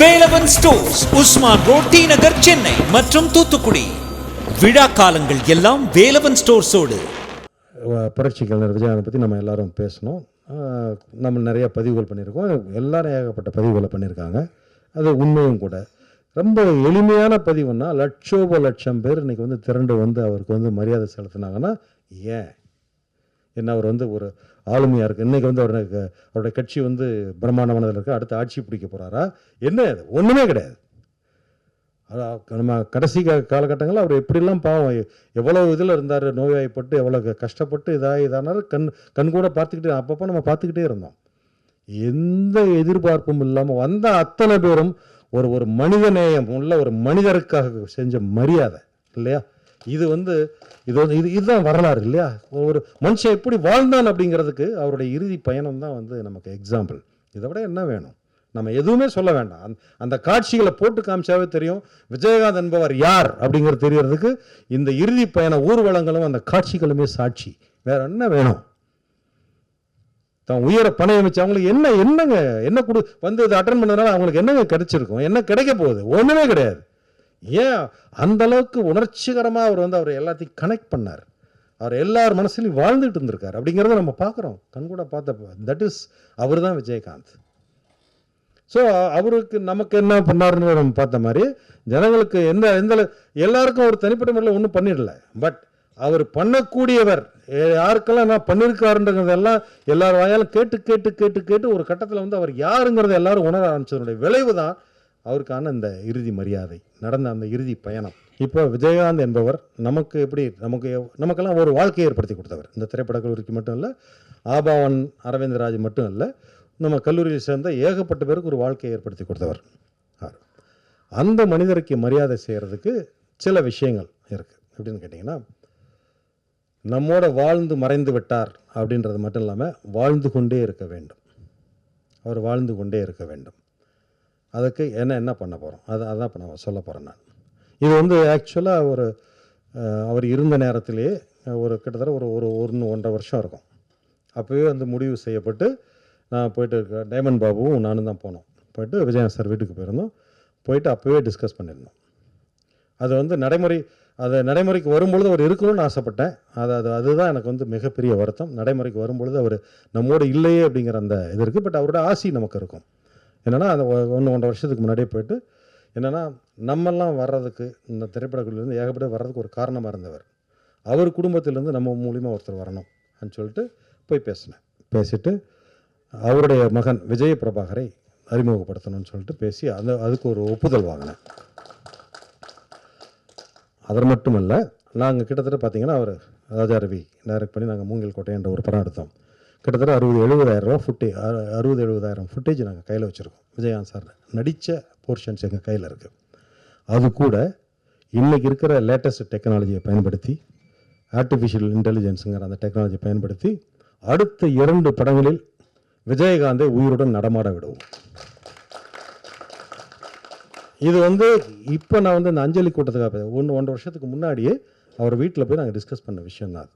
Velavan stores Usman road T Nagar Chennai மற்றும் தூத்துக்குடி. விழா காலங்கள் எல்லாம் வேலவன் ஸ்டோர்ஸோடு. புரட்சிகள் புரட்சி கலைஞர் விஜயகாந்த் பற்றி நம்ம எல்லாரும் பேசணும். நம்ம நிறைய பதிவுகள் பண்ணியிருக்கோம். எல்லாரும் ஏகப்பட்ட பதிவுகளை பண்ணியிருக்காங்க. அது உண்மையும் கூட. ரொம்ப எளிமையான பதிவுன்னா லட்சோப லட்சம் பேர் இன்னைக்கு வந்து திரண்டு வந்து அவருக்கு வந்து மரியாதை செலுத்தினாங்கன்னா ஏன்? என்ன அவர் வந்து ஒரு ஆளுமையாக இருக்குது இன்றைக்கி வந்து அவருடைய அவருடைய கட்சி வந்து பிரம்மாண்டமானதில் இருக்குது அடுத்து ஆட்சி பிடிக்க போகிறாரா என்ன இது? ஒன்றுமே கிடையாது. அதான் நம்ம கடைசி காலகட்டங்களில் அவர் எப்படிலாம் பாவம் எவ்வளோ இதில் இருந்தார் நோய்வாய்ப்பட்டு எவ்வளோ கஷ்டப்பட்டு இதாக இதானாலும் கண் கண் கூட பார்த்துக்கிட்டே அப்பப்போ நம்ம பார்த்துக்கிட்டே இருந்தோம். எந்த எதிர்பார்ப்பும் இல்லாமல் வந்த அத்தனை பேரும் ஒரு ஒரு மனித நேயம் உள்ள ஒரு மனிதருக்காக செஞ்ச மரியாதை இல்லையா? இது வந்து இது வந்து இது இதுதான் வரலாறு இல்லையா? ஒரு மனுஷன் எப்படி வாழ்ந்தான் அப்படிங்கிறதுக்கு அவருடைய இறுதி பயணம் தான் வந்து நமக்கு எக்ஸாம்பிள் இதை விட என்ன வேணும்? நம்ம எதுவுமே சொல்ல வேண்டாம். அந்த அந்த காட்சிகளை போட்டு காமிச்சாவே தெரியும். விஜயகாந்த் என்பவர் யார் அப்படிங்கிறது தெரியறதுக்கு இந்த இறுதி பயண ஊர்வலங்களும் அந்த காட்சிகளுமே சாட்சி. வேற என்ன வேணும்? தான் உயிரை பணையம் அவங்களுக்கு என்ன என்னங்க என்ன கொடு வந்து இதை அட்டன் பண்ணதுனால அவங்களுக்கு என்னங்க கிடைச்சிருக்கும்? என்ன கிடைக்க போகுது? ஒன்றுமே கிடையாது. ஏன்? அந்த அளவுக்கு உணர்ச்சிகரமாக அவர் வந்து அவர் எல்லாத்தையும் கனெக்ட் பண்ணார். அவர் எல்லார் மனசுலையும் வாழ்ந்துட்டு இருந்திருக்கார். அப்படிங்கிறத நம்ம பார்க்குறோம். கண்கூட பார்த்தப்ப. தட் இஸ் அவர் தான் விஜயகாந்த். ஸோ அவருக்கு நமக்கு என்ன பண்ணாருன்னு நம்ம பார்த்த மாதிரி ஜனங்களுக்கு எந்த எந்த அளவு- எல்லாருக்கும் ஒரு தனிப்பட்ட முறையில் ஒன்றும் பண்ணிடல. பட் அவர் பண்ணக்கூடியவர் யாருக்கெல்லாம் என்ன பண்ணியிருக்காருன்றதெல்லாம் எல்லார் வாயாலும் கேட்டு கேட்டு கேட்டு கேட்டு ஒரு கட்டத்தில் வந்து அவர் யாருங்கிறத எல்லாரும் உணர ஆரம்பிச்சதனுடைய விளைவு தான் அவருக்கான இந்த இறுதி மரியாதை நடந்த அந்த இறுதி பயணம். இப்போ விஜயகாந்த் என்பவர் நமக்கு எப்படி நமக்கு நமக்கெல்லாம் ஒரு வாழ்க்கையை ஏற்படுத்தி கொடுத்தவர். இந்த திரைப்பட கல்லூரிக்கு மட்டும் இல்லை ஆபாவன் அரவிந்தராஜ் மட்டும் இல்லை நம்ம கல்லூரியில் சேர்ந்த ஏகப்பட்ட பேருக்கு ஒரு வாழ்க்கையை ஏற்படுத்தி கொடுத்தவர் அவர். அந்த மனிதருக்கு மரியாதை செய்கிறதுக்கு சில விஷயங்கள் இருக்குது எப்படின்னு கேட்டிங்கன்னா நம்மோட வாழ்ந்து மறைந்து விட்டார் அப்படின்றது மட்டும் இல்லாமல் வாழ்ந்து கொண்டே இருக்க வேண்டும். அவர் வாழ்ந்து கொண்டே இருக்க வேண்டும். அதுக்கு என்ன என்ன பண்ண போகிறோம் அது அதான் இப்போ நான் சொல்ல போகிறேன் நான். இது வந்து ஆக்சுவலாக ஒரு அவர் இருந்த நேரத்திலேயே ஒரு கிட்டத்தட்ட ஒரு ஒரு ஒன்று ஒன்றரை வருஷம் இருக்கும். அப்போவே வந்து முடிவு செய்யப்பட்டு நான் போயிட்டு இருக்க டைமண்ட் பாபுவும் நானும் தான் போனோம். போயிட்டு விஜயன் சார் வீட்டுக்கு போயிருந்தோம். போயிட்டு அப்போவே டிஸ்கஸ் பண்ணியிருந்தோம். அது வந்து நடைமுறை அது நடைமுறைக்கு வரும்பொழுது அவர் இருக்கணும்னு ஆசைப்பட்டேன். அது அது அதுதான் எனக்கு வந்து மிகப்பெரிய வருத்தம். நடைமுறைக்கு வரும்பொழுது அவர் நம்மோடு இல்லையே அப்படிங்கிற அந்த இது இருக்குது பட் அவரோட ஆசி நமக்கு இருக்கும். என்னென்னா அந்த ஒன்று ஒன்றரை வருஷத்துக்கு முன்னாடியே போயிட்டு என்னென்னா நம்மெல்லாம் வர்றதுக்கு இந்த திரைப்படக்குழுலேருந்து ஏகப்பட்ட வர்றதுக்கு ஒரு காரணமாக இருந்தவர். அவர் குடும்பத்திலேருந்து நம்ம மூலியமாக ஒருத்தர் வரணும் அப்படின்னு சொல்லிட்டு போய் பேசினேன். பேசிட்டு அவருடைய மகன் விஜய பிரபாகரை அறிமுகப்படுத்தணும்னு சொல்லிட்டு பேசி அந்த அதுக்கு ஒரு ஒப்புதல் வாங்கினேன். அது மட்டுமல்ல நாங்கள் கிட்டத்தட்ட பார்த்தீங்கன்னா அவர் ராஜா ரவி டைரக்ட் பண்ணி நாங்கள் மூங்கில் கோட்டை என்ற ஒரு படம் எடுத்தோம். கிட்டத்தட்ட அறுபது எழுபதாயிரம் ரூபா ஃபுட்டே அறுபது எழுபதாயிரம் ஃபுட்டேஜ் நாங்கள் கையில் வச்சுருக்கோம். விஜயகாந்த் சார் நடித்த போர்ஷன்ஸ் எங்கள் கையில் இருக்குது அது கூட இன்றைக்கி இருக்கிற லேட்டஸ்ட் டெக்னாலஜியை பயன்படுத்தி ஆர்டிஃபிஷியல் இன்டெலிஜென்ஸுங்கிற அந்த டெக்னாலஜியை பயன்படுத்தி அடுத்த இரண்டு படங்களில் விஜயகாந்தை உயிருடன் நடமாட விடுவோம். இது வந்து இப்போ நான் வந்து இந்த அஞ்சலி கூட்டத்துக்காக ஒன்று ஒன்றரை வருஷத்துக்கு முன்னாடியே அவர் வீட்டில் போய் நாங்கள் டிஸ்கஸ் பண்ண விஷயம் தான்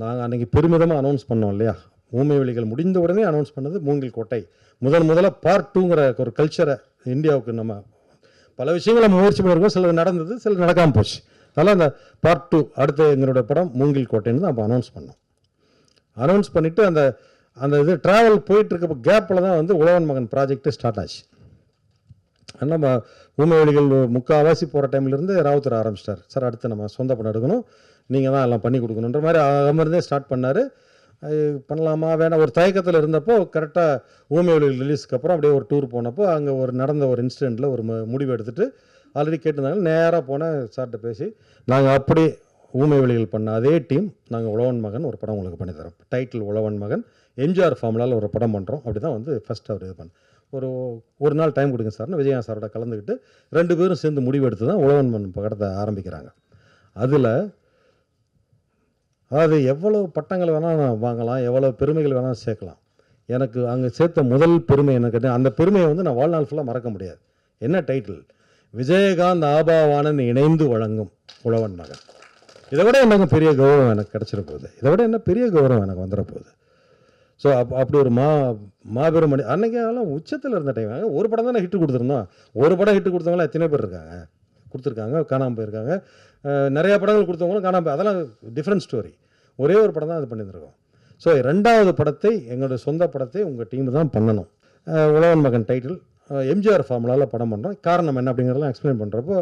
நாங்கள் அன்றைக்கி பெருமிதமாக அனௌன்ஸ் பண்ணோம் இல்லையா? ஊமை வெளிகள் முடிந்த உடனே அனௌன்ஸ் பண்ணது மூங்கில் கோட்டை. முதல் முதல்ல பார்ட் டூங்கிற ஒரு கல்ச்சரை இந்தியாவுக்கு நம்ம பல விஷயங்களை முயற்சி பண்ணியிருக்கோம் சிலது நடந்தது சிலது நடக்காமல் போச்சு. அதனால் அந்த பார்ட் டூ அடுத்த எங்களோட படம் மூங்கில் கோட்டைன்னு தான் அப்போ அனௌன்ஸ் பண்ணோம். அனௌன்ஸ் பண்ணிவிட்டு அந்த அந்த இது ட்ராவல் போயிட்டுருக்கப்போ கேப்பில் தான் வந்து உழவன் மகன் ப்ராஜெக்ட்டு ஸ்டார்ட் ஆச்சு. நம்ம ஊமை முக்கால்வாசி போகிற டைம்லேருந்து ராவுத்தர் ஆரம்பிச்சிட்டார். சார் அடுத்து நம்ம சொந்த படம் எடுக்கணும். நீங்கள் தான் எல்லாம் பண்ணி கொடுக்கணுன்ற மாதிரி அமர்ந்தே ஸ்டார்ட் பண்ணார். பண்ணலாமா வேணாம். ஒரு தயக்கத்தில் இருந்தப்போ கரெக்டாக ஊமை வழிகள் ரிலீஸ்க்கு அப்புறம் அப்படியே ஒரு டூர் போனப்போ அங்கே ஒரு நடந்த ஒரு இன்சிடெண்ட்டில் ஒரு முடிவு எடுத்துட்டு ஆல்ரெடி கேட்டிருந்தாங்க. நேராக போனேன் சார்கிட்ட பேசி நாங்கள் அப்படி ஊமை வெளிகள் பண்ண அதே டீம் நாங்கள் உழவன் மகன் ஒரு படம் உங்களுக்கு பண்ணி தரோம். டைட்டில் உழவன் மகன் எம்ஜிஆர் ஃபார்முலாவில் ஒரு படம் பண்ணுறோம் அப்படி தான் வந்து ஃபஸ்ட் அவர் இது பண்ண ஒரு ஒரு நாள் டைம் கொடுங்க சார்னு விஜயகாந்த் சாரோட கலந்துக்கிட்டு ரெண்டு பேரும் சேர்ந்து முடிவெடுத்து தான் உழவன் மண் படத்தை ஆரம்பிக்கிறாங்க. அதில் அதாவது எவ்வளோ பட்டங்கள் வேணால் நான் வாங்கலாம் எவ்வளோ பெருமைகள் வேணால் சேர்க்கலாம். எனக்கு அங்கே சேர்த்த முதல் பெருமை என்ன கேட்டேன் அந்த பெருமையை வந்து நான் வாழ்நாள் ஃபுல்லாக மறக்க முடியாது. என்ன டைட்டில் விஜயகாந்த் ஆபாவானன் இணைந்து வழங்கும் உழவன் மகன். இதை விட எனக்கு பெரிய கௌரவம் எனக்கு கிடச்சிட போகுது. இதை விட என்ன பெரிய கௌரவம் எனக்கு வந்துட போகுது. ஸோ அப் அப்படி ஒரு மா மாபெரும் மணி அன்னைக்கு உச்சத்தில் இருந்த டைம் ஒரு படம் தானே ஹிட்டு கொடுத்துருந்தோம். ஒரு படம் ஹிட்டு கொடுத்தவங்களாம் எத்தனை பேர் இருக்காங்க. கொடுத்துருக்காங்க காணாமல் போயிருக்காங்க. நிறையா நிறைய படங்கள் கொடுத்தவங்களும் காணாமல் அதெல்லாம் டிஃப்ரெண்ட் ஸ்டோரி ஒரே ஒரு படம் தான் அது பண்ணியிருந்திருக்கோம். ஸோ ரெண்டாவது படத்தை எங்களோட சொந்த படத்தை உங்கள் டீம் தான் பண்ணணும். உழவன் மகன் டைட்டில் எம்ஜிஆர் ஃபார்முலாவில் படம் பண்ணுறோம் காரணம் என்ன அப்படிங்கிறதெல்லாம் எக்ஸ்பிளைன் பண்ணுறப்போ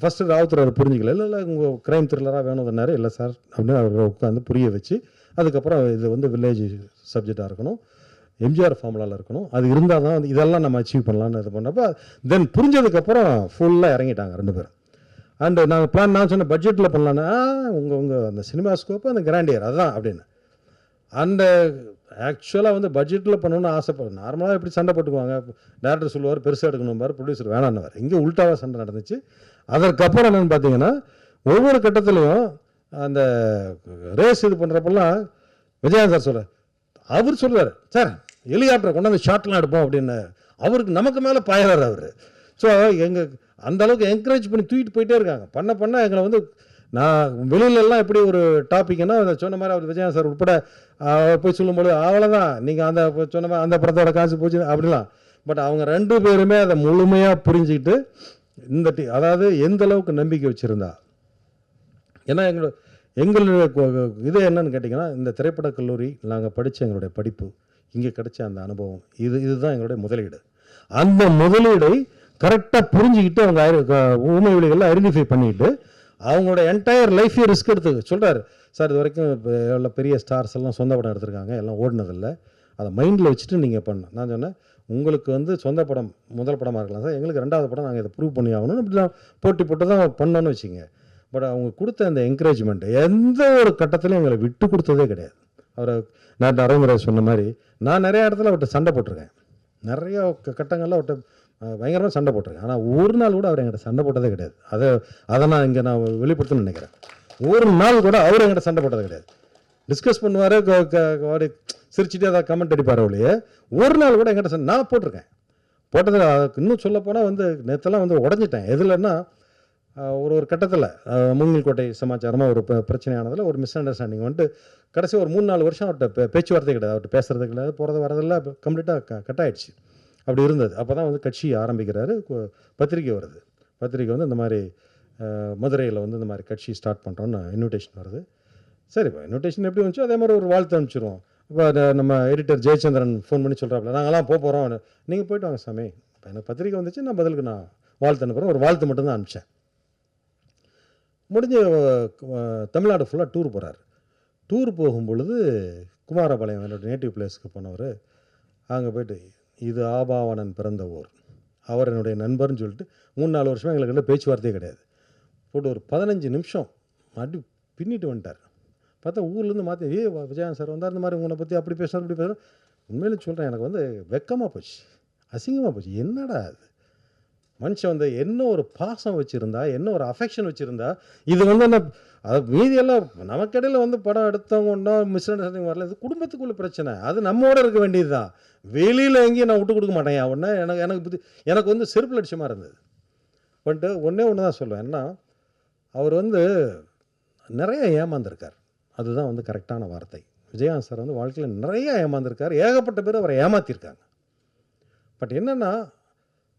ஃபஸ்ட்டு ராவுத்தர் அவர் புரிஞ்சிக்கல. இல்லை இல்லை உங்கள் க்ரைம் த்ரில்லராக வேணும் வேணும்னாரு இல்லை சார் அப்படின்னு அவர் உட்காந்து புரிய வச்சு அதுக்கப்புறம் இது வந்து வில்லேஜ் சப்ஜெக்டாக இருக்கணும். எம்ஜிஆர் ஃபார்முலாவில் இருக்கணும். அது இருந்தால் தான் இதெல்லாம் நம்ம அச்சீவ் பண்ணலான்னு இது பண்ணப்போ தென் புரிஞ்சதுக்கப்புறம் ஃபுல்லாக இறங்கிட்டாங்க ரெண்டு பேரும். அண்டு நான் பிளான் நான் சொன்ன பட்ஜெட்டில் பண்ணலான்னா உங்கள் உங்கள் அந்த சினிமா ஸ்கோப்பு அந்த கிராண்டியர் அதுதான் அப்படின்னு. அந்த ஆக்சுவலாக வந்து பட்ஜெட்டில் பண்ணணும்னு ஆசைப்படும் நார்மலாக எப்படி சண்டை போட்டுக்குவாங்க? டேரக்டர் சொல்லுவார் பெருசாக எடுக்கணும் பாரு ப்ரொடியூசர் வேணான்னுவார் இங்கே உல்ட்டாவாக சண்டை நடந்துச்சு. அதற்கப்புறம் என்னென்னு பார்த்தீங்கன்னா ஒவ்வொரு கட்டத்துலையும் அந்த ரேஸ் இது பண்ணுறப்பெல்லாம் விஜயகாந்த் சார் சொல்கிறார் அவர் சொல்கிறார் சார் ஹெலிகாப்டரை கொண்டாந்து ஷாட்லாம் எடுப்போம் அப்படின்னு. அவருக்கு நமக்கு மேலே பாயிறார் அவர். ஸோ எங்கள் அந்த அளவுக்கு என்கரேஜ் பண்ணி தூக்கிட்டு போயிட்டே இருக்காங்க. பண்ண பண்ண எங்களை வந்து நான் வெளியிலலாம் எப்படி ஒரு டாபிக்னா சொன்ன மாதிரி அவர் விஜயன் சார் உட்பட போய் சொல்லும்போது அவ்வளோதான் நீங்கள் அந்த சொன்ன மாதிரி அந்த படத்தோட காசு போச்சு அப்படிலாம். பட் அவங்க ரெண்டு பேருமே அதை முழுமையாக புரிஞ்சுக்கிட்டு இந்த டி அதாவது எந்த அளவுக்கு நம்பிக்கை வச்சுருந்தா. ஏன்னா எங்களோட எங்களுடைய இது என்னன்னு கேட்டிங்கன்னா இந்த திரைப்படக் கல்லூரி நாங்கள் படித்த எங்களுடைய படிப்பு. இங்கே கிடைச்ச அந்த அனுபவம். இது இதுதான் எங்களுடைய முதலீடு. அந்த முதலீடை கரெக்டாக புரிஞ்சுக்கிட்டு அவங்க ஊமை விழிகளில் ஐடென்டிஃபை பண்ணிட்டு அவங்களோட என்டையர் லைஃபே ரிஸ்க் எடுத்து சொல்கிறார் சார் இது வரைக்கும் இப்போ எவ்வளோ பெரிய ஸ்டார்ஸ் எல்லாம் சொந்த படம் எடுத்திருக்காங்க. எல்லாம் ஓடினதில்லை. அதை மைண்டில் வச்சுட்டு நீங்கள் பண்ணணும். நான் சொன்னேன் உங்களுக்கு வந்து சொந்த படம் முதல் படமாக இருக்கலாம் சார். எங்களுக்கு ரெண்டாவது படம் நாங்கள் இதை ப்ரூவ் பண்ணி ஆகணும் இப்படிலாம் போட்டி போட்டு தான் பண்ணோன்னு வச்சுங்க பட் அவங்க கொடுத்த அந்த என்கரேஜ்மெண்ட் எந்த ஒரு கட்டத்திலையும் எங்களை விட்டு கொடுத்ததே கிடையாது. அவரை நான் நரேந்திர சொன்ன மாதிரி நான் நிறைய இடத்துல அவர்கிட்ட சண்டை போட்டிருக்கேன். நிறைய க- அவர்கிட்ட பயங்கரமாக சண்டை போட்டிருக்கேன். ஆனால் ஒரு நாள் கூட அவர் எங்கிட்ட சண்டை போட்டதே கிடையாது. அதை அதை நான் இங்கே நான் வெளிப்படுத்தணும்னு நினைக்கிறேன். ஒரு நாள் கூட அவர் எங்கிட்ட சண்டை போட்டது கிடையாது. டிஸ்கஸ் பண்ணுவார் அப்படி சிரிச்சுட்டு அதை கமெண்ட் அடிப்பார் அவளையே ஒரு நாள் கூட எங்கிட்ட சண்டை நான் போட்டிருக்கேன். போட்டதில் இன்னும் சொல்ல போனால் வந்து நேற்றெல்லாம் வந்து உடஞ்சிட்டேன். எதுலன்னா ஒரு ஒரு கட்டத்தில் மூங்கில்கோட்டை சமாச்சாரமாக ஒரு பிரச்சனையானதில் ஒரு மிஸ் அண்டர்ஸ்டாண்டிங் வந்துட்டு கடைசி ஒரு மூணு நாலு வருஷம் அவர்கிட்ட பேச்சுவார்த்தை கிடையாது. அவர்கிட்ட பேசுறது கிடையாது. போகிறது வரதெல்லாம் கம்ப்ளீட்டாக க கட் ஆயிடுச்சு அப்படி இருந்தது. அப்போ தான் வந்து கட்சி ஆரம்பிக்கிறாரு. பத்திரிக்கை வருது. பத்திரிக்கை வந்து இந்த மாதிரி மதுரையில் வந்து இந்த மாதிரி கட்சி ஸ்டார்ட் பண்ணுறோன்னு இன்விடேஷன் வருது. சரிப்பா இன்விடேஷன் எப்படி வந்துச்சோ அதே மாதிரி ஒரு வாழ்த்து அனுப்பிச்சிருவோம். இப்போ நம்ம எடிட்டர் ஜெயச்சந்திரன் ஃபோன் பண்ணி சொல்கிறாப்புல நாங்களாம் போக போகிறோம் நீங்கள் போயிட்டு வாங்க சாமி. இப்போ எனக்கு பத்திரிக்கை வந்துச்சு நான் பதிலுக்கு நான் வாழ்த்து அனுப்புகிறேன் ஒரு வாழ்த்து மட்டும்தான் அனுப்பிச்சேன். முடிஞ்சு தமிழ்நாடு ஃபுல்லாக டூர் போகிறார் டூர் போகும்பொழுது குமாரபாளையம் என்னோட நேட்டிவ் பிளேஸ்க்கு போனவர் அங்கே போயிட்டு இது ஆபாவணன் பிறந்த ஊர். அவர் என்னுடைய நண்பர்னு சொல்லிட்டு மூணு நாலு வருஷமாக எங்களுக்கு பேச்சுவார்த்தையே கிடையாது. போட்டு ஒரு பதினஞ்சு நிமிஷம் மறுபடி பின்னிட்டு வந்துட்டார். பார்த்தா ஊர்லேருந்து மாற்றி ஏ விஜயன் சார் வந்தார் இந்த மாதிரி உங்களை பற்றி அப்படி பேசுகிறார் இப்படி பேசுகிறார் உண்மையிலே சொல்கிறேன் எனக்கு வந்து வெக்கமாக போச்சு. அசிங்கமாக போச்சு. என்னடா அது? மனுஷன் வந்து என்ன ஒரு பாசம் வச்சுருந்தா என்ன ஒரு அஃபெக்ஷன் வச்சுருந்தா இது வந்து என்ன அது மீதியெல்லாம் நமக்கிடையில் வந்து படம் எடுத்தவங்க ஒன்றும் மிஸ் அண்டர்ஸ்டாண்டிங் வரல இது குடும்பத்துக்குள்ள பிரச்சனை. அது நம்மோட இருக்க வேண்டியது தான் வெளியில் எங்கேயும் நான் விட்டு கொடுக்க மாட்டேன். ஒன்று எனக்கு எனக்கு புத்தி எனக்கு வந்து செருப்பு லட்சமாக இருந்தது. பண்ணிட்டு ஒன்றே ஒன்று தான் சொல்லுவேன். என்ன அவர் வந்து நிறைய ஏமாந்துருக்கார். அதுதான் வந்து கரெக்டான வார்த்தை. விஜயகாந்த் சார் வந்து வாழ்க்கையில் நிறைய ஏமாந்துருக்கார். ஏகப்பட்ட பேர் அவரை ஏமாற்றிருக்காங்க பட் என்னென்னா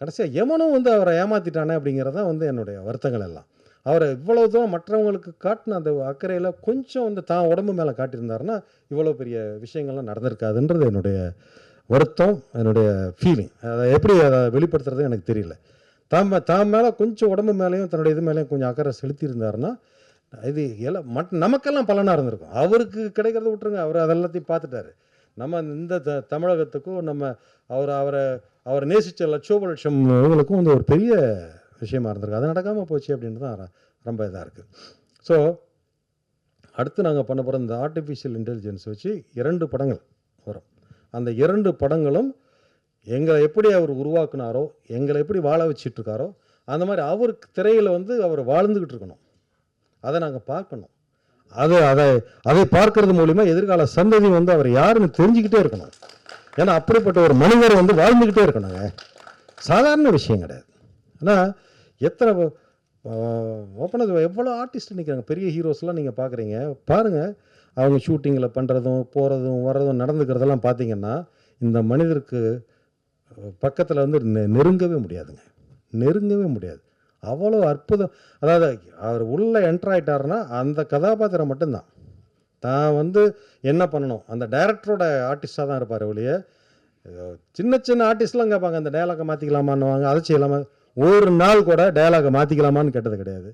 கடைசியாக எவனும் வந்து அவரை ஏமாற்றிட்டானே அப்படிங்கிறது தான் வந்து என்னுடைய வருத்தங்கள் எல்லாம். அவரை இவ்வளோ தூரம் மற்றவங்களுக்கு காட்டின அந்த அக்கறையில் கொஞ்சம் வந்து தான் உடம்பு மேலே காட்டியிருந்தாருன்னா இவ்வளோ பெரிய விஷயங்கள்லாம் நடந்திருக்காதுன்றது என்னுடைய வருத்தம் என்னுடைய ஃபீலிங் அதை எப்படி அதை வெளிப்படுத்துறது எனக்கு தெரியல. தான் மே- தான் மேலே கொஞ்சம் உடம்பு மேலேயும் தன்னுடைய இது மேலேயும் கொஞ்சம் அக்கறை செலுத்தியிருந்தாருன்னா இது எல்லாம் மட் நமக்கெல்லாம் பலனாக இருந்திருக்கும். அவருக்கு கிடைக்கிறத விட்டுருங்க அவர் அதெல்லாத்தையும் பார்த்துட்டாரு. நம்ம இந்த த தமிழகத்துக்கும் நம்ம அவர் அவரை அவரை நேசித்த லட்சோப லட்சம் இவங்களுக்கும் வந்து ஒரு பெரிய விஷயமா இருந்திருக்கு. அது நடக்காமல் போச்சு அப்படின்றது தான் ரொம்ப இதாக இருக்குது ஸோ அடுத்து நாங்கள் பண்ண போகிற இந்த ஆர்டிஃபிஷியல் இன்டெலிஜென்ஸ் வச்சு இரண்டு படங்கள் வரும். அந்த இரண்டு படங்களும் எங்களை எப்படி அவர் உருவாக்குனாரோ எங்களை எப்படி வாழ வச்சிட்ருக்காரோ அந்த மாதிரி அவருக்கு திரையில் வந்து அவர் வாழ்ந்துக்கிட்டு இருக்கணும். அதை நாங்கள் பார்க்கணும். அதை அதை அதை பார்க்கறது மூலிமா எதிர்கால சந்ததி வந்து அவர் யாருன்னு தெரிஞ்சுக்கிட்டே இருக்கணும். ஏன்னா அப்படிப்பட்ட ஒரு மனிதர் வந்து வாழ்ந்துக்கிட்டே இருக்கணுங்க. சாதாரண விஷயம் கிடையாது. ஆனால் எத்தனை ஓப்பனாக எவ்வளோ ஆர்டிஸ்ட் நிற்கிறாங்க பெரிய ஹீரோஸ்லாம் நீங்கள் பார்க்குறீங்க பாருங்கள் அவங்க ஷூட்டிங்கில் பண்ணுறதும் போகிறதும் வர்றதும் நடந்துக்கிறதெல்லாம் பார்த்தீங்கன்னா இந்த மனிதருக்கு பக்கத்தில் வந்து நெருங்கவே முடியாதுங்க. நெருங்கவே முடியாது. அவ்வளோ அற்புதம். அதாவது அவர் உள்ளே என்டர் ஆகிட்டாருன்னா அந்த கதாபாத்திரம் மட்டும்தான். தான் வந்து என்ன பண்ணணும்? அந்த டைரக்டரோட ஆர்டிஸ்டாக தான் இருப்பார் ஒழிய சின்ன சின்ன ஆர்டிஸ்ட்லாம் கேட்பாங்க அந்த டயலாகை மாற்றிக்கலாமான்னுவாங்க அதை செய்யலாமா? ஒரு நாள் கூட டைலாகை மாற்றிக்கலாமான்னு கேட்டது கிடையாது.